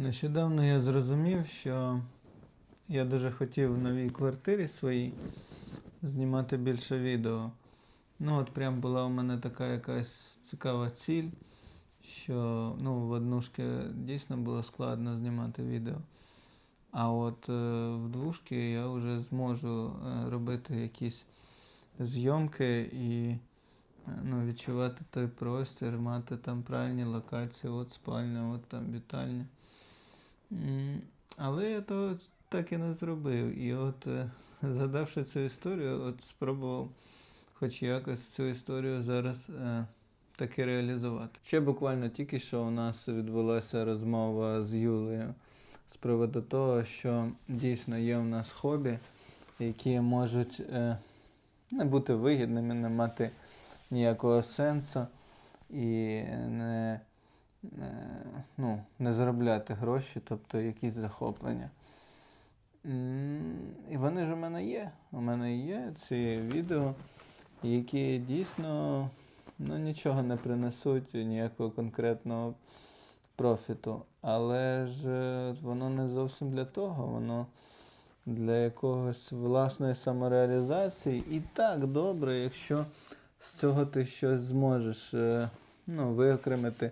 Нещодавно я зрозумів, що я дуже хотів в новій квартирі своїй знімати більше відео. Ну, от прям була у мене така якась цікава ціль, що ну, в однушки дійсно було складно знімати відео. А от е, в двушки я вже зможу е, робити якісь зйомки і е, ну, відчувати той простір, мати там правильні локації, от спальня, от там вітальня. Але я того так і не зробив. І от, е, згадавши цю історію, от спробував хоч якось цю історію зараз е, таки реалізувати. Ще буквально тільки що у нас відбулася розмова з Юлею з приводу того, що дійсно є у нас хобі, які можуть е, не бути вигідними, не мати ніякого сенсу і не, ну, не заробляти гроші, тобто якісь захоплення. І вони ж у мене є. У мене є ці відео, які дійсно ну, нічого не принесуть, ніякого конкретного профіту. Але ж е, воно не зовсім для того, воно для якогось власної самореалізації. І так добре, якщо з цього ти щось зможеш е, ну, виокремити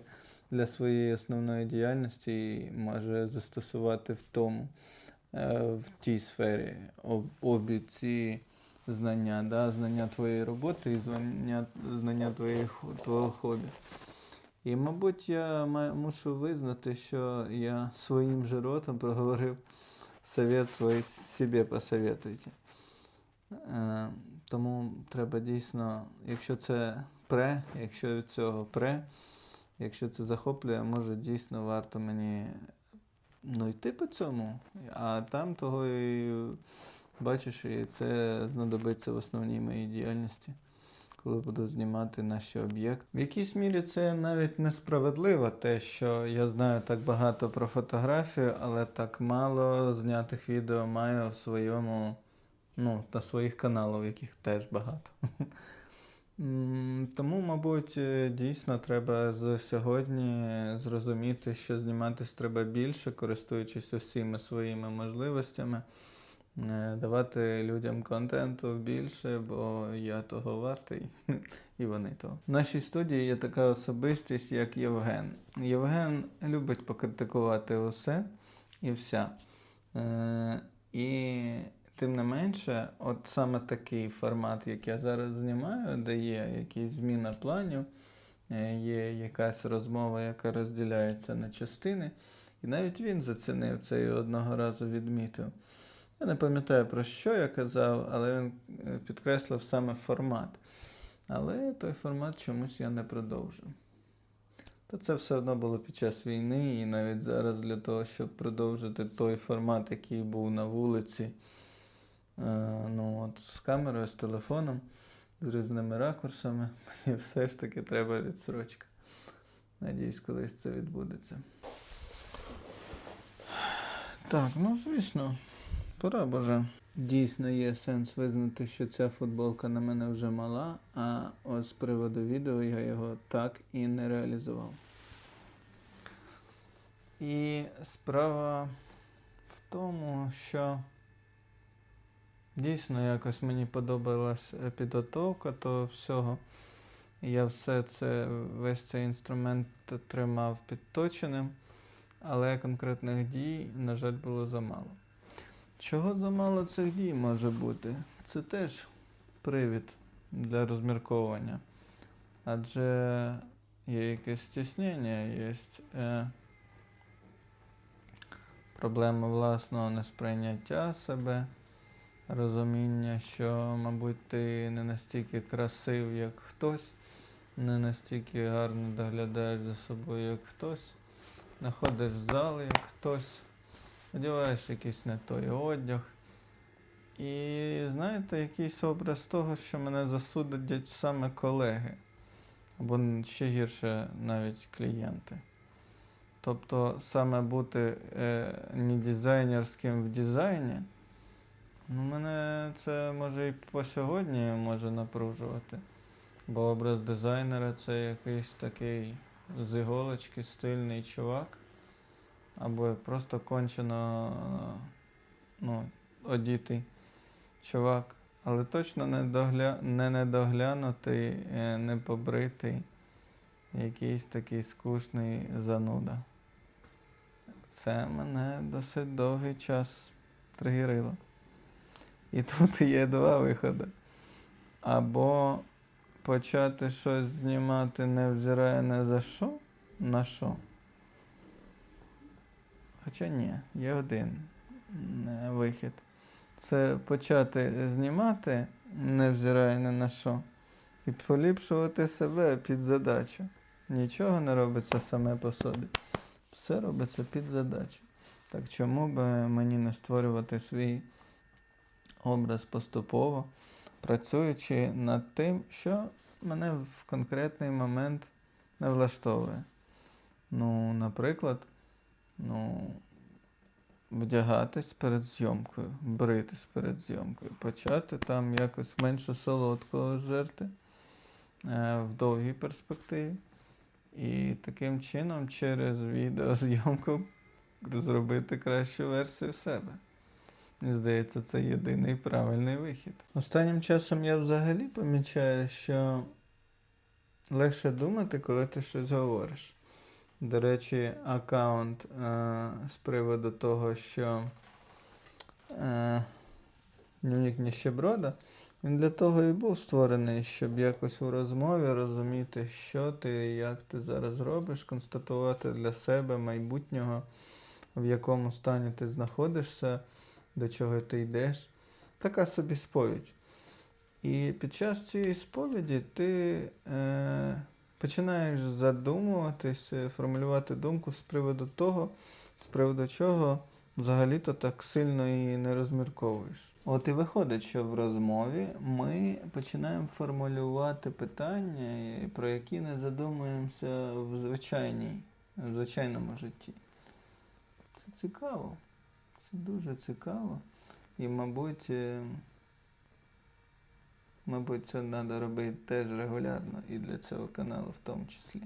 для своєї основної діяльності і може застосувати в тому, е, в тій сфері обі ці знання, да? знання твоєї роботи і знання, знання твоєї, твого хобі. І, мабуть, я мушу визнати, що я своїм же ротом проговорив совет свій собі посоветуйте. Е, тому треба дійсно, якщо це пре, якщо від цього пре, якщо це захоплює, може дійсно варто мені ну, йти по цьому, а там того і бачиш, і це знадобиться в основній моїй діяльності, коли буду знімати наші об'єкти. В якійсь мірі це навіть несправедливо, те, що я знаю так багато про фотографію, але так мало знятих відео маю в своєму, ну, на своїх каналах, яких теж багато. Тому, мабуть, е, дійсно треба з сьогодні зрозуміти, що зніматись треба більше, користуючись усіма своїми можливостями, е, давати людям контенту більше, бо я того вартий, і вони того. В нашій студії є така особистість, як Євген. Євген любить покритикувати усе і вся. Е, І тим не менше, от саме такий формат, як я зараз знімаю, де є якась зміна планів, е, є якась розмова, яка розділяється на частини. І навіть він зацінив це і одного разу відмітив. Я не пам'ятаю про що я казав, але він е, підкреслив саме формат. Але той формат чомусь я не продовжив. Та це все одно було під час війни, і навіть зараз для того, щоб продовжити той формат, який був на вулиці, ну, от, з камерою, з телефоном, з різними ракурсами, мені все ж таки треба відсрочка. Надіюсь, колись це відбудеться. Так, ну звісно, пора боже. Дійсно є сенс визнати, що ця футболка на мене вже мала, а ось з приводу відео я його так і не реалізував. І справа в тому, що дійсно якось мені подобалась е, підготовка того всього. Я все це, весь цей інструмент тримав підточеним, але конкретних дій, на жаль, було замало. Чого замало цих дій може бути? Це теж привід для розмірковування. Адже є якесь стіснення, є е, проблема власного несприйняття себе, розуміння, що, мабуть, ти не настільки красив, як хтось, не настільки гарно доглядаєш за собою, як хтось, не ходиш в зал, як хтось одягаєш якийсь не той одяг. І знаєте, якийсь образ того, що мене засудять саме колеги, або ще гірше навіть клієнти. Тобто саме бути е, не дизайнерським в дизайні, ну, мене це може і по сьогодні може напружувати. Бо образ дизайнера це якийсь такий з іголочки стильний чувак. або просто кончено ну, одітий чувак, але точно не, догля... не недоглянутий, е, не побритий, якийсь такий скучний зануда. Це мене досить довгий час тригерило. І тут є два виходи. Або почати щось знімати, не взирає не за що, на що. Хоча ні, є один е, вихід. Це почати знімати, не взирає ні на що, і поліпшувати себе під задачу. Нічого не робиться саме по собі. Все робиться під задачу. Так чому би мені не створювати свій образ поступово, працюючи над тим, що мене в конкретний момент не влаштовує. Ну, наприклад, ну, вдягатись перед зйомкою, бритись перед зйомкою, почати там якось менше солодкого жерти е, в довгій перспективі. І таким чином через відеозйомку зробити кращу версію себе. Мені здається, це єдиний правильний вихід. Останнім часом я взагалі помічаю, що легше думати, коли ти щось говориш. До речі, аккаунт е, з приводу того, що е, дневник Ніщеброда, він для того і був створений, щоб якось у розмові розуміти, що ти, як ти зараз робиш, констатувати для себе майбутнього, в якому стані ти знаходишся, до чого ти йдеш. Така собі сповідь. І під час цієї сповіді ти е, починаєш задумуватись, е, формулювати думку з приводу того, з приводу чого взагалі-то так сильно і не розмірковуєш. От і виходить, що в розмові ми починаємо формулювати питання, про які не задумуємося в в звичайному житті. Це цікаво. Це дуже цікаво. І, мабуть, е, мабуть, це треба робити теж регулярно і для цього каналу в тому числі.